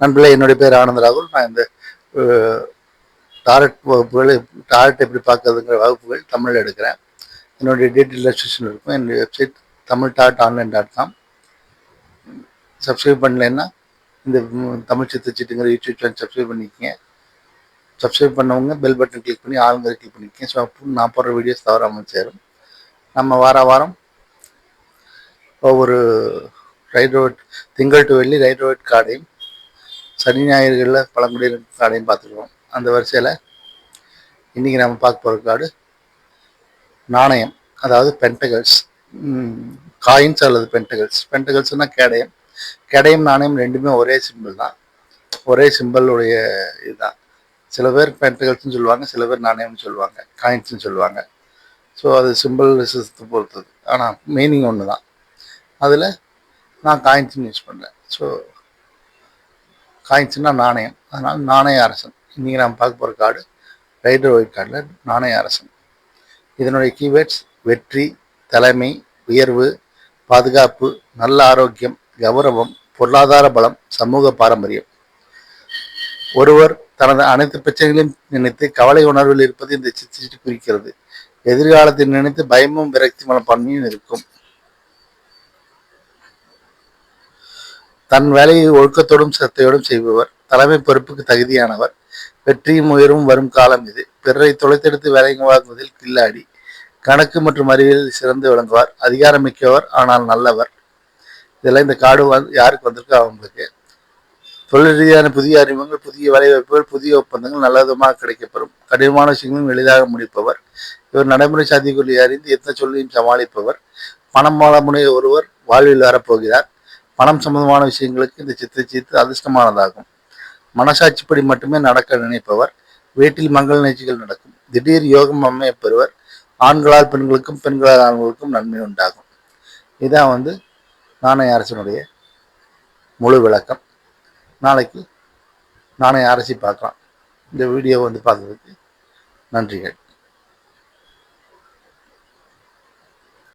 நண்பர்களே என்னுடைய பேர் ஆனந்த ராகுல். நான் இந்த டாரட் வகுப்புகள் டாரட் எப்படி பார்க்கறதுங்கிற வகுப்புகள் தமிழில் எடுக்கிறேன். என்னுடைய டீட்டெயில் ரெஜிஸ்ட்ரேஷன் இருக்கும். என்னுடைய website Tamil dot online dot com. Subscribe பண்ணலைன்னா இந்த தமிழ் தமிழ் சித்துச்சிட்டுங்கிற யூடியூப் சேனல் சப்ஸ்கிரைப் பண்ணிக்கங்க. சப்ஸ்கிரைப் பண்ணவங்க பெல் பட்டன் கிளிக் பண்ணி ஆளுங்கிற கிளிக் பண்ணிக்கங்க. ஸோ அப்போ நான் போடுற வீடியோஸ் தவறாமல் சேரும் நம்ம வார வாரம் ஒவ்வொரு ரைட் ரோட் திங்கள் டு வெள்ளி ரைட் ரோட் கார்டையும் சனி ஞாயிறுகளில் பழங்குடியினர் காடையும் பார்த்துருக்கோம். அந்த வரிசையில் இன்றைக்கி நம்ம பார்க்க போகிற கார்டு நாணயம். அதாவது பென்டகல்ஸ் காயின்ஸ் அல்லது பென்டகல்ஸ் பென்டகல்ஸ்னால் கேடயம். கேடயம் நாணயம் ரெண்டுமே ஒரே சிம்பிள் தான். ஒரே சிம்பிளுடைய இதுதான். சில பேர் பென்டகல்ஸ்னு சொல்லுவாங்க சில பேர் நாணயம்னு சொல்லுவாங்க காயின்ஸ்னு சொல்லுவாங்க. ஸோ அது சிம்பிள் சிஸ்டத்தை பொறுத்தது. ஆனால் மீனிங் ஒன்று தான் அதில் நான் காயின்ஸ்னு யூஸ் பண்ணேன் ஸோ காயின்ஸ்னா நாணயம். அதனால் நாணய அரசன். இன்றைக்கி நாம் பார்க்க போகிற கார்டு ரைடர் ஒயிட் கார்டில் நாணய அரசன். இதனுடைய கீவேர்ட்ஸ் வெற்றி தலைமை உயர்வு பாதுகாப்பு நல்ல ஆரோக்கியம் கௌரவம் பொருளாதார பலம் சமூக பாரம்பரியம். ஒருவர் தனது அனைத்து பிரச்சனைகளையும் நினைத்து கவலை உணர்வில் இருப்பது இந்த சித்திரிட்டு குறிக்கிறது. எதிர்காலத்தை நினைத்து பயமும் விரக்தி மனப்பான்மையும் இருக்கும். தன் வேலையை ஒழுக்கத்தோடும் சத்தையோடும் செய்பவர். தலைமை பொறுப்புக்கு தகுதியானவர். வெற்றியும் உயரும் வரும் காலம் இது. பிறரை தொலைத்தெடுத்து வேலை வாங்குவதில் கில்லாடி. கணக்கு மற்றும் அறிவியலில் சிறந்து விளங்குவார். அதிகாரமிக்கவர் ஆனால் நல்லவர். இதெல்லாம் இந்த காடு வந்து யாருக்கு வந்திருக்கோ அவங்களுக்கு. தொழில் ரீதியான புதிய அறிமுகங்கள் புதிய வேலைவாய்ப்புகள் புதிய ஒப்பந்தங்கள் நல்ல விதமாக கிடைக்கப்பெறும். கடினமான விஷயங்களும் எளிதாக முடிப்பவர். இவர் நடைமுறை சாதிக்குள்ளே அறிந்து எந்த சொல்லியும் சமாளிப்பவர். பணம் வாழமுனை ஒருவர் வாழ்வில் வரப்போகிறார். பணம் சம்பந்தமான விஷயங்களுக்கு இந்த சித்திரை சீர்த்து அதிர்ஷ்டமானதாகும். மனசாட்சிப்படி மட்டுமே நடக்க நினைப்பவர். வீட்டில் மங்கள நிகழ்ச்சிகள் நடக்கும். திடீர் யோகம் அமையப் பெறுவர். ஆண்களால் பெண்களுக்கும் பெண்களால் ஆண்களுக்கும் நன்மை உண்டாகும். இதான் வந்து நாணய அரசனுடைய முழு விளக்கம். நாளைக்கு நாணய அரசி பார்க்கலாம். இந்த வீடியோ வந்து பார்த்ததுக்கு நன்றிகள்.